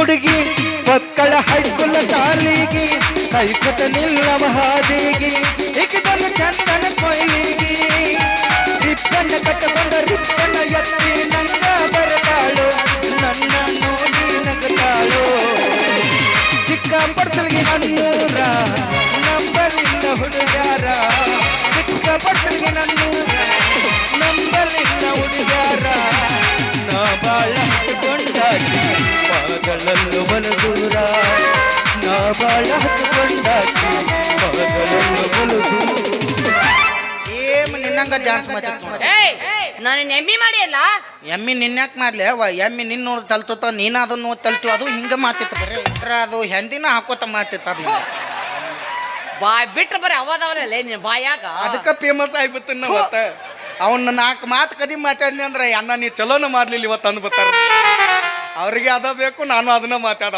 ಹುಡುಗಿ ಮಕ್ಕಳ ಹೈಸ್ಕೂಲ್ ಶಾಲಿಗೆ ಕೈಕಟ ನಿಲ್ಲ ಹಾದಿಗೆ ಇಕ್ಕಿದೊಂದು ಚಂದನ ಕೊಯ್ಲಿಗೆ ರಿಪ್ಪನ್ನ ಕಟ್ಟಕೊಂಡ ರಿಪ್ಪನ್ನ ಎತ್ತಿ ಮಗಳಲ್ಲೂ ಬಲದೂರ ನಾ ಬಾಳ ಹತ್ತುಕೊಂಡಾಕಿ ಮಗಳಲ್ಲೂ ಬಲದೂರ ಸೇಮ್ ನಿನ್ನಂಗ ಡ್ಯಾನ್ಸ್ ನಾನು ಎಮ್ಮಿ ಮಾಡಿ ಅಲ್ಲ ಎಮ್ಮಿ ನಿನ್ಯಾಕ್ ಮಾಡ್ಲೆ? ಎಮ್ಮಿ ನಿನ್ನ ನೋಡಿ ತಲ್ತತ ನೀನ ಅದನ್ನ ನೋಡಿ ತಲ್ತು ಅದು ಹಿಂಗ ಮಾತಿತ್ತು ಬರೀ. ಇಟ್ರ ಅದು ಹೆಂದಿನ ಹಾಕೋತ ಮಾತಿತ್ತ ಬಾಯ್ ಬಿಟ್ರೆ ಬರೀ ಅವದವಲ್ಲ ನಿನ್ನ ಬಾಯಾಗ. ಅದಕ್ಕ ಫೇಮಸ್ ಆಗ್ಬಿತ್ತು ಅವತ್ತ ಅವನ್ನ ನಾಲ್ಕು ಮಾತು ಕದಿ ಮಾತಾಡ್ನಿ ಅಂದ್ರೆ ಅಣ್ಣ ನೀ ಚಲೋನ ಮಾಡ್ಲಿಲ್ಲ ಇವತ್ತು ಅಂದ್ಬಿಟ್ಟಾರ ಅವ್ರಿಗೆ ಅದ ಬೇಕು ನಾನು ಅದನ್ನ ಮಾತಾಡ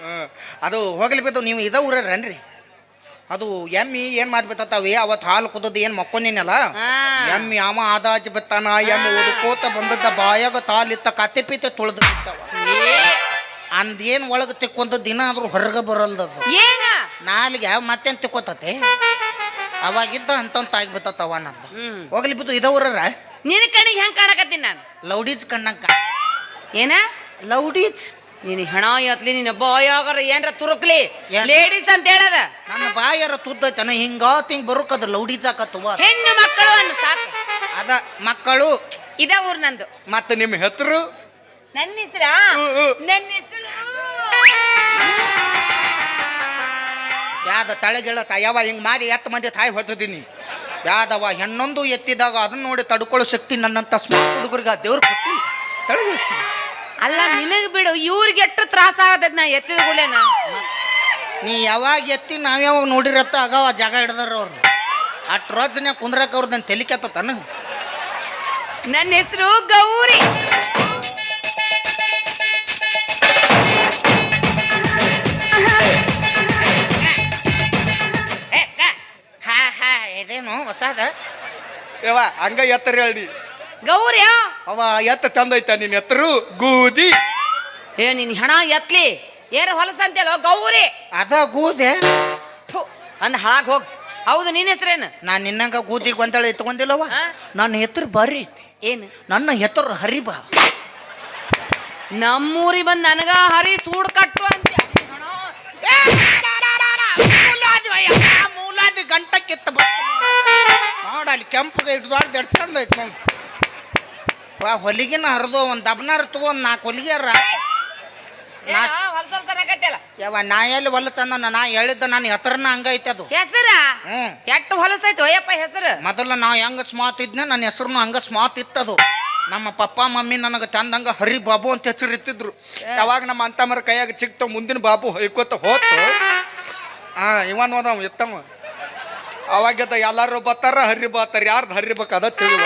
ಹ್ಮ್. ಅದು ಹೋಗ್ಲಿ ಬಿದ್ದು ನೀವು ಇದ ಊರನ್ರಿ ಅದು ಎಮ್ಮಿ ಏನ್ ಮಾಡ್ಬಿಟ್ಟತಾವಿ ಅವತ್ತು ಹಾಲು ಕುದದ್ದು ಏನ್ ಮಕ್ಕೊಂದಿನಲ್ಲ ಹಾ. ಎಮ್ಮಿ ಅವ ಆದಾಜ್ ಬಿತ್ತಾನ ಎಮ್ಮಿ ಓದ್ಕೋತ ಬಂದದ್ದ ಬಾಯಾಗ ತಾಲಿತ್ತ ಕತ್ತೆ ಪೀತೆ ತುಳ್ದು ಅಂದೇನ್ ಒಳಗೆ ತಿಕ್ಕೊಂದ ದಿನ ಆದ್ರೂ ಹೊರಗೆ ಬರಲ್ದದು ಏನ? ನಾಲಿಗೆ ಮತ್ತೇನ್ ತಿಕ್ಕೋತತೆ? ಅವಾಗಿದ್ದ ಅಂತಂತ ಆಗ್ಬಿತ್ತವ ನಂದು ಹ್ಮ್. ಹೋಗ್ಲಿ ಬಿದ್ದು ಇದವ್ರ ನಿನ್ನ ಕಣ್ಣಿಗೆ ಹೆಂಗ್ ಕಾಣಕತ್ತೀನಿ ನಾನು? ಲೌಡೀಸ್ ಕಣ್ಣಂಕ ಏನ? ಲೌಡೀಸ್ ನೀನು ಹೆಣ ಎತ್ಲಿ ನಿನ್ನ ಬಾಯಾಗರ ಏನ್ರ ತುರುಕ್ಲಿ? ಏನ್? ಲೇಡೀಸ್ ಅಂತ ಹೇಳದ? ನನ್ನ ಬಾಯಾರ ತುದ್ದೈತನ ಹಿಂಗ ಹಿಂಗ್ ಬರುಕದ ಲೌಡೀಸ್ ಆಕತ್ತವ ಹೆಣ್ಣು ಮಕ್ಕಳು ಅನ್ನು ಸಾಕು. ಅದ ಮಕ್ಕಳು. ಇದ ಊರ್ ನಂದು. ಮತ್ತ ನಿಮ್ಮ ಹೆಸರು ನನ್ನ ಹೆಸರ? ಹ್ಮ್, ಹ್ಮ್. ನನ್ನ ಹೆಸರು? ಯಾದ ತಳಗಿಳ ಯಾವ ಹಿಂಗ್ ಮಾರಿ ಎತ್ತ ಮಂದಿ ತಾಯಿ ಹೊತ್ತಿದ್ದೀನಿ ಯಾದವ ಹೆಣ್ಣೊಂದು ಎತ್ತಿದಾಗ ಅದನ್ನ ನೋಡಿ ತಡ್ಕೊಳ್ಳೋ ಶಕ್ತಿ ನನ್ನಂತ ಸ್ಮಾರ್ಟ್ ಹುಡುಗರಿಗೆ ದೇವ್ರು ಕೊಟ್ಟು ತಳಗಿಳಿಸಿ. ಅಲ್ಲ ನಿನಗೆ ಬಿಡು ಇವ್ರಿಗೆ ಎಷ್ಟು ತ್ರಾಸ ಆಗದ ನಾ ಎತ್ತಿದ ಗುಳೇನ ನೀ ಯಾವಾಗ ಎತ್ತಿ ನಾವ್ಯಾವಾಗ ನೋಡಿರತ್ತ ಆಗಾವ ಜಾಗ ಹಿಡ್ದಾರ ಅವ್ರು ಅಟ್ ರೋಜನೆ ಕುಂದ್ರಕ್ಕ ಅವ್ರು ನನ್ನ ತಲೆ ಕೆತ್ತತನ ನನ್ನ ಹೆಸರು ಗೌರಿ ಹಾ ಹಾ ಇದೇನು ಹೊಸಾದ ಯವ ಹಂಗ ಎತ್ತರ ಹೇಳಿ ಗೌರಿಯ? ಅವ ಎತ್ತ ತಂದೈತ ನಿನ್ನ ಎತ್ತರು ಗೂದಿ. ಏ ನಿನ್ ಹೆಣ ಎತ್ಲಿ. ಏನ ಹೊಲಸ ಅಂತೇಳೋ? ಗೌರಿ. ಅದ ಗೂದೆ. ಥು, ಅಂದ್ ಹಾಳಾಗ್ ಹೋಗ್. ಹೌದು ನಿನ್ನ ಹೆಸರೇನು? ನಾನು ನಿನ್ನಂಗ ಗೂದಿ ಗೊಂದಳ ಎತ್ಕೊಂಡಿಲ್ಲವ ಹಾ? ನನ್ನ ಹೆತ್ತರು ಬಾರಿ ಐತಿ. ಏನು? ನನ್ನ ಹೆತ್ತರು ಹರಿಬಾ ನಮ್ಮೂರಿ ಬಂದ್ ನನಗ ಹರಿ ಸೂಡ್ ಕಟ್ಟು ಅಂತ ಮೂಲಾದಿ ಗಂಟ ಕಿತ್ತ ನೋಡ ಅಲ್ಲಿ ಕೆಂಪಗೆ ಹಿಡ್ದಾಡ್ದು ಎಷ್ಟು ಚಂದ ಐತಿ ನೋಡಿ. ವಾ ಹೊಲಿಗೆನ ಹರಿದು ಒಂದು ದಬ್ನಾರ ತಗೊಂಡು ನಾಲ್ಕು ಹೊಲಿಗೆರ ಯಾವ ನಾ ಎಲ್ಲಿ ಹೊಲ ಚಂದ ನಾ ಹೇಳಿದ್ದ ನನ್ನ ಹೆತರನ ಹಂಗೈತೆ ಅದು. ಹೆಸರ? ಹ್ಮ್. ಎಟ್ಟು ಹೊಲಸೈತು ಅಯ್ಯಪ್ಪ ಹೆಸರು? ಮೊದಲ ನಾ ಹೆಂಗ ಸ್ಮಾತ್ ಇದ್ನೆ ನನ್ನ ಹೆಸರು ಹಂಗ ಸ್ಮಾತ್ ಇತ್ತದು ನಮ್ಮ ಪಪ್ಪ ಮಮ್ಮಿ ನನಗೆ ತಂದಂಗ ಹರಿ ಬಾಬು ಅಂತ ಹೆಸರು ಇತ್ತಿದ್ರು. ಯಾವಾಗ ನಮ್ಮ ಅಂತಮ್ಮರ ಕೈಯಾಗ ಸಿಕ್ತ ಮುಂದಿನ ಬಾಬು ಹೊಯ್ಕೋತ ಹೋತು. ಹಾ ಇವನ್ ಹೋದ ಇತ್ತವ ಅವಾಗ ಎಲ್ಲಾರು ಬರ್ತಾರ ಹರಿ ಬತ್ತಾರ ಯಾರ್ದು ಹರಿಬೇಕು ಅದ ತಿಳಿ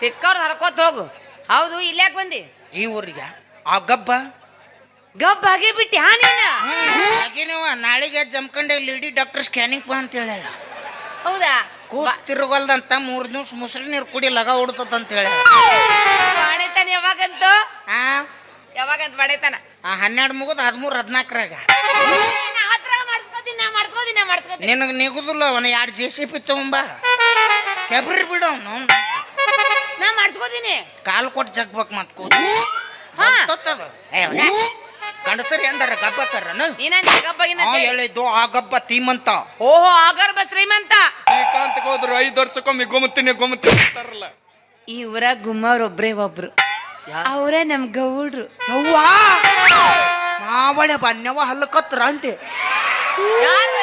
ಸಿಕ್ಕವ್ರದ್ದು ಹರ್ಕೋತ ಹೋಗು. ಹೌದು ಇಲ್ಲ್ಯಾಕೆ ಬಂದಿ? ಈ ಊರಿಗೆ. ಆ ಗಬ್ಬ? ಗಬ್ಬ ಆಗಿ ಬಿಟ್ಟಿ ಹಾ ನೀನು ಹಾಗೇನವ ನಾಳೆಗೆ ಜಮ್ಕಂಡೆ ಲೇಡಿ ಡಾಕ್ಟರ್ ಸ್ಕ್ಯಾನಿಂಗ್ ಬಾ ಅಂತ ಹೇಳ ಹೌದಾ? ಕೂಸ್ ತಿರುಗಲ್ದಂತ ಮೂರ್ ದಿವ್ಸ ಮುಸ್ರಿ ನೀರು ಕುಡಿ ಲಗ ಹೊಡ್ತದಂತ ಹೇಳ ಬಾಣೆತಾನ ಯಾವಾಗಂತು? ಆ? ಯಾವಾಗಂತ ಬಾಣೆತಾನ ಆ ಹನ್ನೆರಡು ಮುಗಿದು ಹದಿಮೂರು ಹದಿನಾಲ್ಕರಾಗ ನಿನಗೆ ನಿಗುದಿಲ್ಲ ಅವನ ಎರಡು ಜೆ ಸಿ ಪಿ ತಗೊಂಬ. ಕೆಬ್ರಿ ಬಿಡು ಅವನು. ನಾ ಮಾಡಿಸ್ಕೋತೀನಿ. ಕಾಲು ಕೊಟ್ಟು ಜಗ್ಬೇಕು ಮತ್ ಕೂಸ ಹಾ. ಗಂಡಸರಿ ಅಂದಾರ ಗಬ್ಬಕ್ಕರನು ನೀನ ಗಬ್ಬಗಿನ ಹೇಳಿದ್ದು ಆ ಗಬ್ಬ ತೀಮಂತ. ಓಹೋ ಆಗರ್ಭ ಶ್ರೀಮಂತ. ಶ್ರೀಕಾಂತ್ ಹೋದ್ರು ಐದು ವರ್ಷಕ್ಕೊಮ್ಮೆ ಗೊಮ್ಮತ್ತೀನಿ ಗೊಮ್ಮತ್ತೀನಿ ಅಂತಾರಲ್ಲ. ಈ ಊರ ಗುಮ್ಮವ್ರೊಬ್ರೇ ಒಬ್ರು. ಅವರೇ ನಮ್ ಗೌಡ್ರು. ಯವ್ವಾ? ಮಾವಳೆ ಬನ್ನವ ಹಲ್ಲಕತ್ರ ಅಂತೆ ಯಾರು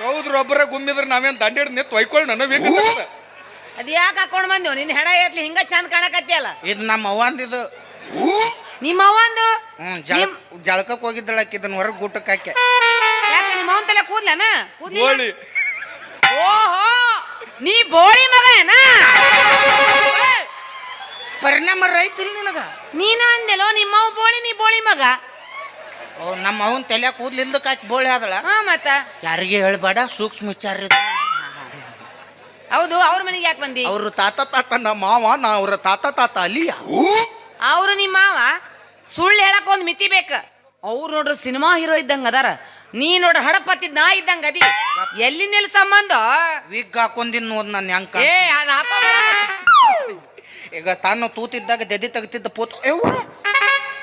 ಹೌದ್ರ ಒಬ್ಬರ ಗುಮ್ಮಿದ್ರ ನಾವೇನ್ ದಂಡಿಡ್ ನಿಂತು ಒಯ್ಕೊಳ್ಳಿ ನನಗೆ ಅದ್ ಯಾಕೆ ಹಾಕೊಂಡ್ ಬಂದೇವ್ ನಿನ್ ಹೆಣ ಎತ್ಲಿ ಹಿಂಗ ಚಂದ ಕಾಣಕತ್ತಿಯಲ್ಲ ಇದು ನಮ್ಮ ಅವ್ವಂದಿದು ನಿಮ್ಮ ಅವಂದು ಹ್ಮ್ ಜಳ ಜಳಕಕ್ಕೆ ಹೋಗಿದ್ದಳಕ್ಕೆ ಇದನ್ನ ಹೊರಗೆ ಗೂಟಕ್ಕೆ ಹಾಕಿ ಯಾಕೆ ನಿಮ್ಮ ಅವನ್ ತಲೆ ಕೂದ್ಲನ? ಕೂದ್ಲಿ ಗೋಳಿ ಓಹೋ ನೀ ಬೋಳಿ ಮಗ ಏನ ಪರಿಣಾಮ ರೈತಿಲ್ ನಿನಗ. ನೀನ ಅಂದೆಲೋ ನಿಮ್ಮವ್ ಬೋಳಿ ನೀ ಬೋಳಿ ಮಗ? ಓ ನಮ್ಮ ಅವನ್ ತಲೆ ಕೂದ್ಲಿಲ್ದಕ್ಕೆ ಹಾಕಿ ಬೋಳಿ ಆದಳ. ಹಾ ಮತ್ತ. ಯಾರಿಗೆ ಹೇಳ್ಬೇಡ ಸೂಕ್ಷ್ಮ ವಿಚಾರ ಇದು ಹೌದು ಅವ್ರ ಮನೆಗೆ ಯಾಕೆ ಬಂದಿ? ಅವ್ರ ತಾತ ತಾತ ನಮ್ಮ ಮಾವ ನಾ ಅವ್ರ ತಾತ ತಾತ ಅಲಿಯ ಅವ್ರು ನಿಮ್ಮ ಮಾವ? ಸುಳ್ಳು ಹೇಳಕ್ ಒಂದ್ ಮಿತಿ ಬೇಕ. ಅವ್ರು ನೋಡ್ರ ಸಿನಿಮಾ ಹೀರೋ ಇದ್ದಂಗ ಅದಾರ. ನೀ ನೋಡ್ರಿ ಹಡಪತ್ತಿದ್ ನಾ ಇದ್ದಂಗ ಅದಿ. ನಿಲ್ ಸಂಬಂಧ? ವಿಗ್ ಹಾಕೊಂದಿನ್ ನೋಡ್ ನನ್ನ ಹೆಂಗ್ ಏ ಅದ್ ಈಗ ತಾನು ತೂತಿದ್ದಾಗ ದೆದಿ ತೆಗಿತಿದ್ದ ಪೋತ. ಯವ್ವ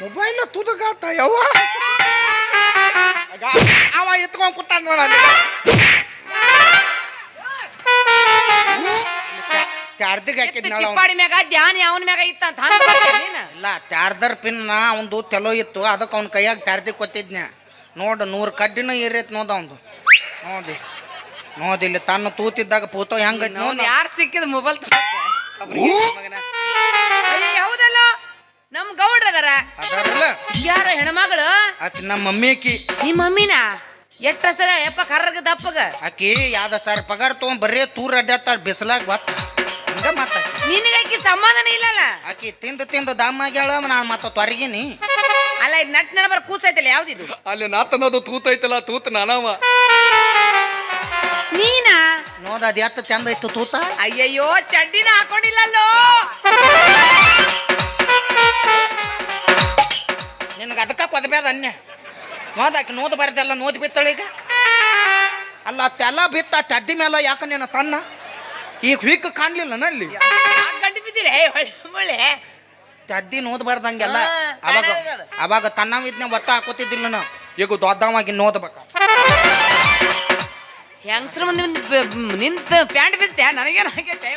ಮೊಬೈಲ್ ತೂತಗಾತ ಯವ್ವ. ಅವ ಎತ್ಕೊಂಡ್ ಕೂತಾನ ನೋಡ ಅಲ್ಲಿ. ಚಾರ್ಜಿಗೆ ಹಾಕಿದ್ನಳ ಅವ್ನು. ಚಿಪ್ಪಾಡಿ ಮ್ಯಾಗ ಧ್ಯಾನ ಅವನ ಮ್ಯಾಗ ಇತ್ತ ಅಂತ ಹಂಗ ಬರ್ತೀಯ ನೀನು? ಇಲ್ಲ ಚಾರ್ಜರ್ ಪಿನ್ ಅವಂದು ತೆಲೋ ಇತ್ತು ಅದಕ್ಕೆ ಅವ್ನ ಕೈಯಾಗ ಚಾರ್ಜಿ ಕೊತ್ತಿದ್ನ ನೋಡು ನೂರು ಕಡ್ಡಿನ ಏರೈತ್ ನೋದ ಅವಂದು ನೋಡಿ ನೋದಿಲ್ಲಿ ತನ್ನ ತೂತಿದ್ದಾಗ ಪೂತೋ ಹೆಂಗೈತ್ ನೋಡ್ ಅವ್ನು ಯಾರು ಸಿಕ್ಕಿದ ಮೊಬೈಲ್ ಹೌದಲ್ಲ ನಮ್ ಗೌಡ್ರ ಅದಾರ. ಅದಾರಲ್ಲ. ಯಾರ ಹೆಣ್ಮಗಳು? ಆಕಿ ನಮ್ಮ ಮಮ್ಮಿ ಆಕಿ. ನಿಮ್ಮ ಮಮ್ಮಿನ? ಎಷ್ಟ ಸರ ಯಪ್ಪ ಕರ್ರಗ ದಪ್ಪಗ? ಆಕಿ ಯಾವ್ದ ಸರ್ ಪಗಾರ ತೊಗೊಂಡ್ ಬರೀ ತೂರ್ ಅಡ್ಡಾಡ್ತಾರ ಬಿಸಿಲಾಗ ಬತ್ ಹಂಗ ಮತ್ತ ಅಕ್ಕಿ ಸಮಾಧಾನ ಇಲ್ಲಲ್ಲ? ಆಕಿ ತಿಂದು ತಿಂದು ದಮ್ ಆಗ್ಯಾಳ ನಾನು ಮತ್ತ ತೊರಗಿನಿ. ಅಲ್ಲ ಇದು ನಟ್ ನಡಬರ್ ಕೂಸೈತಲ್ಲ ಯಾವ್ದಿದು? ಅಲ್ಲಿ ನಾತನದು ತೂತೈತಲ್ಲ ತೂತ್ ನಾನವ. ನೀನಾ? ನೋದ ಅದ್ ಎತ್ತ ಚಂದ ಇತ್ತು ತೂತ? ಅಯ್ಯಯ್ಯೋ ಚಡ್ಡಿನ ಹಾಕೊಂಡಿಲ್ಲಲ್ಲೋ? ನಿನಗೆ ಅದಕ್ಕ ಕೊದ್ಬೇದ ಅನ್ಯ. ನೋದ ನೋದು ಬರ್ದಲ್ಲ ನೋದ್ ಬಿತ್ತಳ ಈಗ. ಅಲ್ಲ ತೆಲ್ಲ ಬಿತ್ತ ತದ್ದಿ ಮೇಲೆ ಯಾಕ ನೀನು ತನ್ನ? ಈಗ ಹುಯ್ಕ ಕಾಣಲಿಲ್ಲ ನಲ್ಲಿ ಗಂಟು ಬಿದ್ದಿಲ್ಲ ಒಳ್ಳೆ ತದ್ದಿ ನೋದು ಬರ್ದಂಗೆಲ್ಲ ಅವಾಗ ಅವಾಗ ತನ್ನ ತನ್ನವಿದ್ನೆ ಒತ್ತ ಹಾಕೋತಿದ್ದಿಲ್ಲ ನಾವು ಈಗ ದೊಡ್ಡವಾಗಿ ನೋದ್ಬೇಕ ಹೆಂಗಸ್ರ ಮಂದಿ ನಿಂತ ಪ್ಯಾಂಟ್ ಬಿದ್ದೆ ನನಗೇನು ಆಗೈತೆ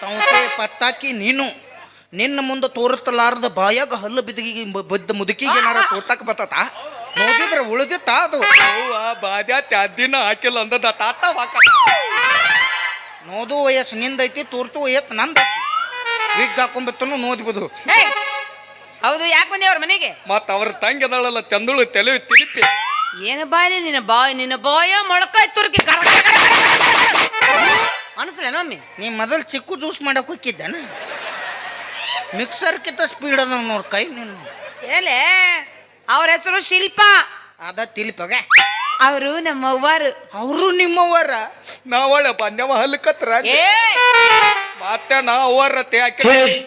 ತೌತೆ ಪತ್ತಾಕಿ ನೀನು. ನಿನ್ನ ಮುಂದೆ ತೋರುತ್ತಲಾರದ ಬಾಯಾಗ ಹಲ್ಲು ಬಿದ್ದಿಗೆ ಬಿದ್ದ ಮುದುಕಿಗೆ ಏನಾರ ತೋರ್ತಾಕ ಬತ್ತ ನೋಡಿದ್ರೆ ಉಳಿದಿತ್ತ ಅದು. ಬಾದ್ಯಾ ತ್ಯಾದಿನ ಹಾಕಿಲ್ಲ ಅಂದದ ತಾತ ಹಾಕ. ನೋದು ವಯಸ್ಸು ನಿಂದೈತಿ ತೋರ್ತು ವಯಸ್ಸು ನಂದೈತಿ. ವಿಗ್ ಹಾಕೊಂಬತ್ತನು ನೋದ್ಬೋದು ಹೌದು ಯಾಕೆ ಬಂದಿ ಅವ್ರ ಮನೆಗೆ? ಮತ್ತ ಅವ್ರ ತಂಗಿ ಅದಳಲ್ಲ ತಂದುಳು ತಲೆ ತಿರುಪಿ. ಏನು ಬಾಯಿ ನಿನ್ನ ಬಾಯ್ ನಿನ್ನ ಬಾಯ ಮೊಳಕಾಯ್ ತುರ್ಕಿ ಕರ ಅನಿಸ್ಲೇನೋ ಒಮ್ಮೆ? ನೀ ಮೊದಲು ಚಿಕ್ಕು ಜ್ಯೂಸ್ ಮಾಡಕ್ ಹೋಗಿದ್ದೇನ ಮಿಕ್ಸರ್ಕಿಂತ ಸ್ಪೀಡ್ ಅದ ನೋಡ್ ಕೈ ನೀನು ಏಲೆ ಅವ್ರ ಹೆಸರು ಶಿಲ್ಪ ಅದ ತಿಲ್ಪಗೆ ಅವರು ನಮ್ಮವ್ವಾರು ಅವರು ನಿಮ್ಮವ್ವರ ನಾವಳಪ್ಪ ನಮ್ಮ ಹಲ್ಕತ್ರ ಮತ್ತೆ ನಾವರ ತ್ಯಾಕೆ ಹಾಕಿ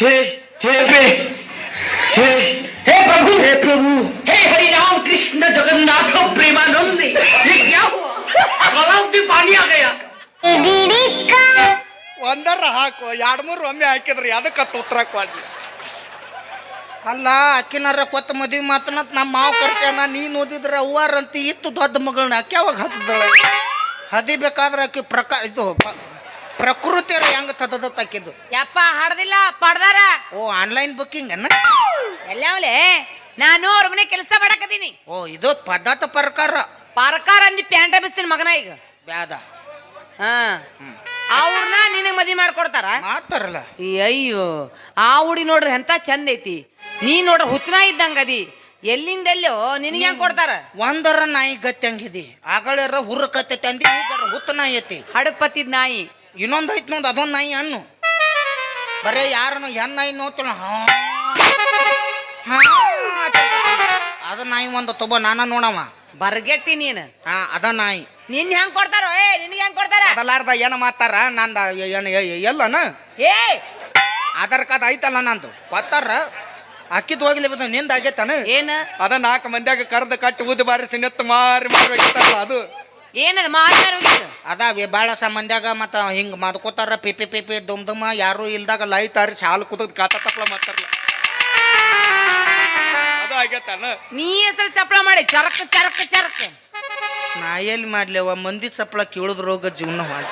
ಹೇ ಪ್ರಭು ಹೇ ಪ್ರಭು ಹೇ में पानी आ गया ಒಂದರ ಹಾಕು ಎರಡ್ ಮೂರು ಒಮ್ಮೆ ಹಾಕಿದ್ರಿ ಅದಕ್ಕ ಉತ್ತರ ಕೊಡ್ಲಿ ಅಲ್ಲ ಅಕ್ಕಿನಾರ ಕೊತ್ತ ಮದ್ವಿ ಮಾತನತ್ ನಮ್ಮ ಮಾವ ಖರ್ಚನ ನೀನ್ ಓದಿದ್ರ ಅವ್ವಾರ ಅಂತ ಇತ್ತು ದೊಡ್ಡ ಮಗಳನ್ನ ಅಕ್ಕಿ ಯಾವಾಗ ಹತ್ತದಳ ಹದಿಬೇಕಾದ್ರೆ ಆಕಿ ಪ್ರಕ ಇದು ಪ- ಪ್ರಕೃತಿ ಹೆಂಗ ತದದ ತಕ್ಕಿದ್ದು ಯಪ್ಪ ಹಾಡ್ದಿಲ್ಲ ಪಡ್ದಾರ ಓ ಆನ್ಲೈನ್ ಬುಕ್ಕಿಂಗ್ ಅನ್ನ ಎಲ್ಲವಲೆ ನಾನು ಅವ್ರ ಮನೆ ಕೆಲಸ ಮಾಡಕತ್ತೀನಿ ಓ ಇದು ಪದಾರ್ಥ ಪ್ರಕಾರ ಪರ್ಕಾರ ಅಂದಿ ಪ್ಯಾಂಟ ಬಿಸ್ತೀನಿ ಮಗನ ಈಗ ಬ್ಯಾದ. ಹಾ. ಅವ್ರನ್ನ ನಿನಗೆ ಮದಿ ಮಾಡ್ಕೊಡ್ತಾರ? ಮಾಡ್ತಾರಲ್ಲ. ಅಯ್ಯೋ ಆ ಹುಡಿ ನೋಡ್ರಿ ಎಂತ ಚಂದ ಐತಿ. ನೀ ನೋಡ್ರಿ ಹುಚ್ಚನ ಇದ್ದಂಗ ಅದಿ. ಎಲ್ಲಿಂದೆಲ್ಲೋ ನಿನಗೆ ಹೆಂಗ್ ಕೊಡ್ತಾರ? ಒಂದರ ನಾಯಿ ಗತಿ ಹಂಗಿದಿ ಆಗಳರ ಹುರ್ರ ಕತ್ತೈತಿ ಅಂದಿ ಈಗರ ಹುತ್ತ ನಾಯಿ ಐತಿ. ಹಡಪತ್ತಿದ್ ನಾಯಿ. ಇನ್ನೊಂದು ಐತಿ ನೋಡ್ ಅದೊಂದು ನಾಯಿ ಹಣ್ಣು. ಬರೇ ಯಾರನ್ನು ಹೆಣ್ ನಾಯಿ ನೋತಲ್ಲ ಅದ ನಾಯಿ ಒಂದು ತಗೋ ನಾನ ನೋಡವ. ಬರ್ಗೆಟ್ಟಿ ನೀನು. ಹಾ ಅದ ನಾಯಿ. ನಿನ್ ಹೆಂಗ್ ಕೊಡ್ತಾರೋ? ಏ ನಿನಗೆ ಹೆಂಗ್ ಕೊಡ್ತಾರ? ಅದಲ್ಲಾರ್ದ ಏನು ಮಾತಾರ ನಂದ ಏನು ಎಲ್ಲನ? ಏ! ಆಧಾರ್ ಕಾರ್ಡ್ ಐತಲ್ಲ ನಂದು. ಕೊತ್ತಾರ ಅಕ್ಕಿದ್ ಹೋಗ್ಲಿ ಬಿದ್ದು ನಿಂದ ಆಗೈತಾನ? ಏನ? ಅದ ನಾಲ್ಕು ಮಂದ್ಯಾಗ ಕರ್ದ ಕಟ್ಟಿ ಊದಿ ಬಾರಿಸಿ ನೆತ್ತು ಮಾರಿ ಮಾಡ್ಬೇಕಿತ್ತಲ್ಲ ಅದು. ಏನದ ಮಾತಾರ ಹೋಗಿತ್ತು ಅದಾವೆ ಭಾಳ ಸಂಬಂಧ್ಯಾಗ ಮತ್ತು ಹಿಂಗೆ ಮದ್ಕೋತಾರ ಪಿಪಿ ಪಿಪಿ ದುಮ್ ದುಮ್ಮ ಯಾರು ಇಲ್ದಾಗ ಲೈಟ್ ತಾರಿಸಿ ಹಾಲು ಕುದದ್ ಕಾತ ತಪ್ಪಲ ಮಾಡ್ತಾರಲ್ಲ ಅದು ಆಗೈತಾನ? ನೀ ಹೆಸರು ಚಪ್ಪಳ ಮಾಡಿ ಚರಕ್ ಚರಕ್ ಚರಕ್. ನಾ ಎಲ್ಲಿ ಮಾಡ್ಲಿವ ಮಂದಿ ಸಪ್ಪಳ ಕೇಳಿದ್ರು ರೋಗ ಜೀವನ ಮಾಡಿ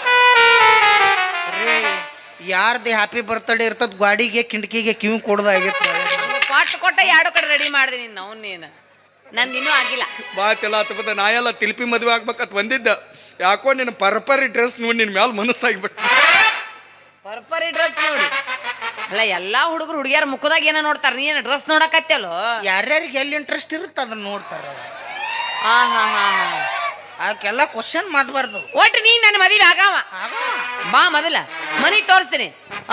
ಯಾರ್ದು ಹ್ಯಾಪಿ ಬರ್ತಡೇ ಇರ್ತದ ಗಾಡಿಗೆ ಕಿಂಡಕಿಗೆ ಕಿವಿ ಕೊಡೋದಾಗಿತ್ತು ಕೊಟ್ಟ ಕೊಟ್ಟ ಎರಡು ಕಡೆ ರೆಡಿ ಮಾಡಿದೆ ನೀನು ಅವ್ನು ನೀನು. ನಂದು ಇನ್ನೂ ಆಗಿಲ್ಲ. ನಾ ಎಲ್ಲ ತಿಲ್ಪಿ ಮದುವೆ ಆಗ್ಬೇಕಂತ ಬಂದಿದ್ದ. ಯಾಕೋ ನಿನ್ನ ಪರ್ಪರಿ ಡ್ರೆಸ್ ನೋಡಿ ನಿನ್ ಮ್ಯಾಲ ಮನಸ್ಸಾಗ್ಬಿಟ್ಟು. ಪರ್ಪರಿ ಡ್ರೆಸ್ ನೋಡಿ. ಅಲ್ಲ ಎಲ್ಲಾ ಹುಡುಗರು ಹುಡುಗಿಯರ ಮುಖದಾಗ ಏನೋ ನೋಡ್ತಾರ? ನೀನು ಡ್ರೆಸ್ ನೋಡಕತ್ತಲ್ಲೋ? ಯಾರ್ಯಾರಿಗೆ ಎಲ್ಲಿ ಇಂಟ್ರೆಸ್ಟ್ ಇರುತ್ತೆ ಅದನ್ನ ನೋಡ್ತಾರೆ ಹಾ ಹಾ ಹಾ ಹಾ. ಅವಕ್ಕೆಲ್ಲ ಕ್ವಶನ್ ಮಾಡಬಾರ್ದು. ಒಟ್ಟು ನೀನ್ ನನ್ನ ಮದುವೆ ಆಗಾವ? ಬಾ ಮೊದಲ. ಮನಿ ತೋರಿಸ್ತೀನಿ.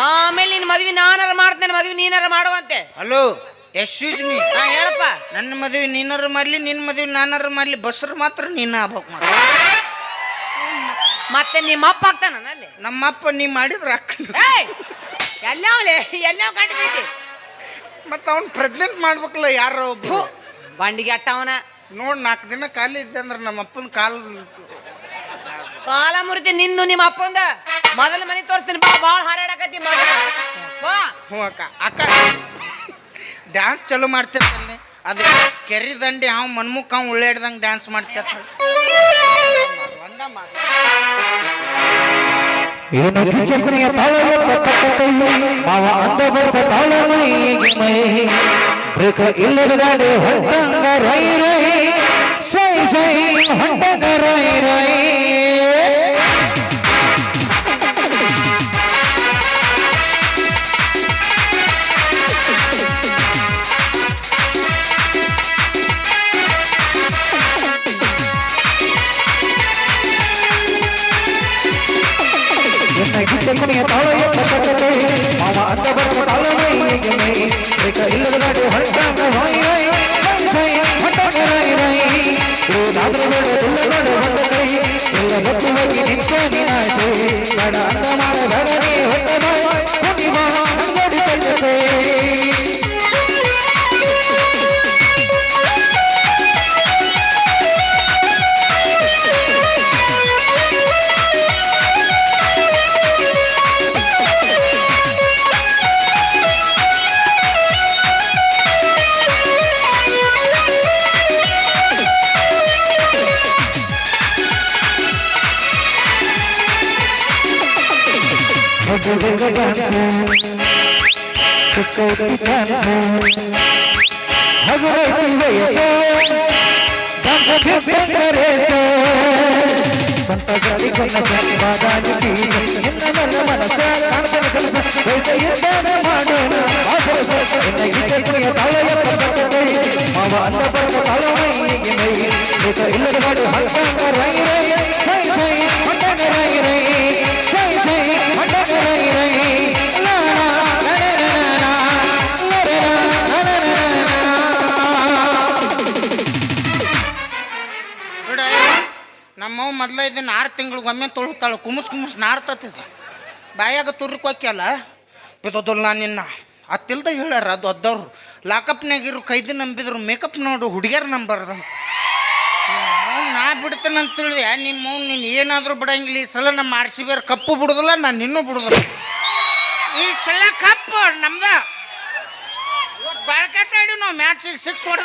ಆಮೇಲೆ ನಿನ್ನ ಮದ್ವಿ ನಾನಾರ ಮಾಡ್ತೇನೆ ಮದುವೆ ನೀನಾರ ಮಾಡುವಂತೆ. ಹಲೋ ಎಕ್ಸ್ಕ್ಯೂಸ್ ಮೀ ಹಾ ಹೇಳಪ್ಪ. ನನ್ನ ಮದುವೆ ನೀನಾರು ಮಾಡ್ಲಿ ನಿನ್ನ ಮದುವೆ ನಾನಾರು ಮಾಡ್ಲಿ ಬಸ್ರು ಮಾತ್ರ ನೀನು ಆಗ್ಬೇಕು ಮಾಡ ಮತ್ತೆ ನಿಮ್ಮ ಅಪ್ಪ ಆಗ್ತಾನ ಅಲ್ಲಿ ನಮ್ಮಪ್ಪ ನೀ ಮಾಡಿದ್ರೆ ಅಕ್ಕ ಏಯ್! ಎಲ್ಲವಲೆ ಎಲ್ಲವ ಕಂಡು ಮತ್ತೆ ಅವ್ನು ಪ್ರೆಗ್ನೆಂಟ್ ಮಾಡ್ಬೇಕಲ್ಲ ಯಾರೋ ಒಬ್ಬ ಬಂಡಿಗೆ ಅಟ್ಟವನ. ನೋಡ್ ನಾಲ್ಕು ದಿನ ಖಾಲಿ ಇದ್ದೆ ಅಂದ್ರೆ ನಮ್ಮ ಅಪ್ಪನ ಕಾಲು ಕಾಲ ಮುರಿತಿ ನಿಂದು ನಿಮ್ಮ ಅಪ್ಪಂದ. ಮೊದಲ ಮನೆ ತೋರಿಸ್ತೀನಿ ಬಾ ಬಾಳ ಹಾರಾಡಕತ್ತಿ ಮಗ. ಬಾ. ಹ್ಞೂ ಅಕ್ಕ ಅಕ್ಕ. ಡ್ಯಾನ್ಸ್ ಚಲೋ ಮಾಡ್ತಿರ್ತಾನೆ ಅದು ಕೆರಿ ದಂಡಿ ಹಾವ್ ಮನ್ಮುಖ ಹಾವ್ ಉಳ್ಳಾಡ್ದಂಗೆ ಡ್ಯಾನ್ಸ್ ಮಾಡ್ತಿರ್ತಾಳೆ. ಒಂದ ಮಾತು ಏನು ಮಾವ ಅಂದ ತಾಳ ಮೈ. ಬ್ರೇಕ ಇಲ್ಲದ ಗಾಡಿ ಹೊಂಟಂಗ ರೈ ರೈ ಸೈ ಸೈ ಹೊಂಟಂಗ ರೈ ರೈ ಎನ್ನ ಕಿಚ್ಚಕುನಿಯ ತಾಳ ಬ್ರೇಕ ಇಲ್ಲದ ಗಾಡಿ ಹೊಂಟಂಗ ಕೈ ಎಲ್ಲ ಗೊತ್ತು ಹೋಗಿ ನಿಂತೆ ನೀನಾಯ್ತು ಬಡ ಅಂತ ಮಾಡ ಬೇಡ ಇಲ್ಲದ ಮಾಡಿ ಹಂಗ ರೈ ರೈ ಮೊದ್ಲ ಇದನ್ನು ಆರು ತಿಂಗಳಿಗೊಮ್ಮೆ ತೊಳ್ತಾಳೆ. ಕುಮುಸ್ ಕುಮುಸ್ ನಾರ್ತತಿದ ಬಾಯಾಗ ತುರ್ಕೋಕ್ಯಲ್ಲ ನಾನು ನಿನ್ನ. ಅತ್ತಿಲ್ದ ಹೇಳ್ಯಾರ, ಅದು ಅದ್ದವ್ರು. ಲಾಕಪ್ನಾಗಿರು ಕೈದಿ ನಂಬಿದ್ರು. ಮೇಕಪ್ ನೋಡು, ಹುಡುಗಿಯರು ನಂಬರ್ದ. ನಾ ಬಿಡ್ತೇನೆ ಅಂತ ತಿಳಿದೆ ನಿಮ್ಮ ನೀನು ಏನಾದರೂ ಬಿಡಂಗಿಲ್ಲ. ಈ ಸಲ ನಮ್ಮ ಆರ್ ಸಿ ಬೇರೆ ಕಪ್ಪು ಬಿಡೋದಲ್ಲ, ನಾನು ಇನ್ನೂ ಬಿಡುದಿಲ್ಲ. ಈ ಸಲ ಕಪ್ಪು ನಮ್ದು. ಇವತ್ತು ಬಾಳ್ಕಟ್ಟಾಡಿ ನಾವು ಮ್ಯಾಚಿಗೆ ಸಿಕ್ಸ್ ಹೊಡೆದ